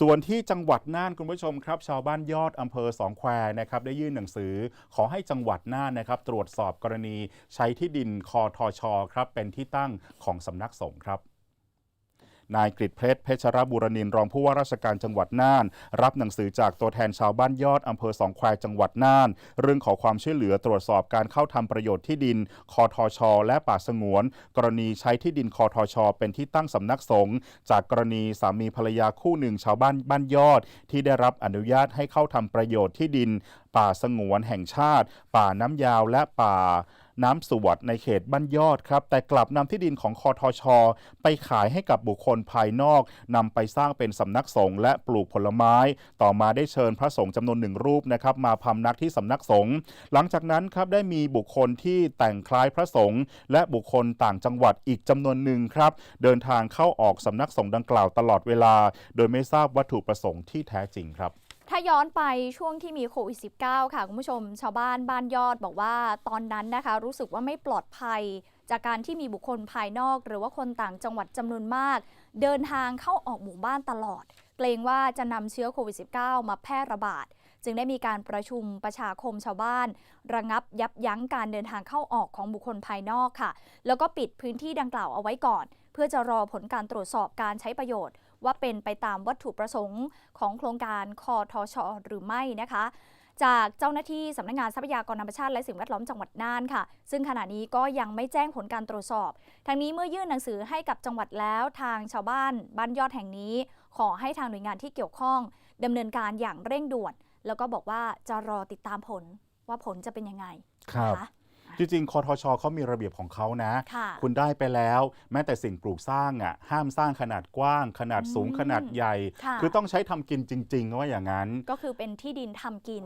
ส่วนที่จังหวัดน่านคุณผู้ชมครับชาวบ้านยอดอำเภอสองแควนะครับได้ยื่นหนังสือ ขอให้จังหวัดน่านนะครับ ตรวจสอบกรณีใช้ที่ดินคอทชครับเป็นที่ตั้งของสำนักสงฆ์ครับ นายกฤษเพชรเพชรบุรณินรองผู้ว่าราชการจังหวัดน่าน รับหนังสือจากตัวแทนชาวบ้านยอดอำเภอสองแควจังหวัดน่าน เรื่องขอความช่วยเหลือตรวจสอบการเข้าทำประโยชน์ที่ดินคอทชและป่าสงวน กรณีใช้ที่ดินคอทชเป็นที่ตั้งสำนักสงฆ์จากกรณีสามีภรรยาคู่หนึ่งชาวบ้านบ้านยอด ที่ได้รับอนุญาตให้เข้าทำประโยชน์ที่ดิน ป่าสงวนแห่งชาติ ป่าน้ำยาวและป่า น้ำสวดในเขตบ้านยอดครับ แต่กลับนำที่ดินของคอทช ไปขายให้กับบุคคลภายนอกนำไปสร้างเป็นสำนักสงฆ์และปลูกผลไม้ ต่อมาได้เชิญพระสงฆ์จำนวนหนึ่งรูปนะครับมาพำนักที่สำนักสงฆ์หลังจากนั้นครับได้มีบุคคลที่แต่งคล้ายพระสงฆ์และบุคคลต่างจังหวัดอีกจำนวนหนึ่งครับ เดินทางเข้าออกสำนักสงฆ์ดังกล่าวตลอดเวลา โดยไม่ทราบวัตถุประสงค์ที่แท้จริงครับ ถ้าย้อนไปช่วงที่มีโควิด -19 ค่ะ คุณผู้ชม ชาวบ้านบ้านยอดบอกว่าตอนนั้นนะคะ รู้สึกว่าไม่ปลอดภัย จากการที่มีบุคคลภายนอก หรือว่าคนต่างจังหวัดจำนวนมาก เดินทางเข้าออกหมู่บ้านตลอด เกรงว่าจะนำเชื้อโควิด -19 มาแพร่ระบาด จึงได้มีการประชุมประชาคมชาวบ้าน ระงับยับยั้งการเดินทางเข้าออกของบุคคลภายนอกค่ะ แล้วก็ปิดพื้นที่ดังกล่าวเอาไว้ก่อน เพื่อจะรอผลการตรวจสอบการใช้ประโยชน์ ว่าเป็นไปตามวัตถุประสงค์ของโครงการคอทชหรือไม่นะคะจากเจ้าหน้าที่สำนักงานทรัพยากรธรรมชาติและสิ่งแวดล้อมจังหวัดน่านค่ะ ซึ่งขณะนี้ก็ยังไม่แจ้งผลการตรวจสอบ ทางนี้เมื่อยื่นหนังสือให้กับจังหวัดแล้วทางชาวบ้านบ้านยอดแห่งนี้ ขอให้ทางหน่วยงานที่เกี่ยวข้องดำเนินการอย่างเร่งด่วน แล้วก็บอกว่าจะรอติดตามผลว่าผลจะเป็นยังไงครับนะคะ จริงๆคอทชเขามีระเบียบของเขานะ ค่ะคุณได้ไปแล้ว แม้แต่สิ่งปลูกสร้างอะห้ามสร้างขนาดกว้าง ขนาดสูงอืมขนาดใหญ่ ค่ะ คือต้องใช้ทำกินจริงๆว่าอย่างนั้น ก็คือเป็นที่ดินทำกิน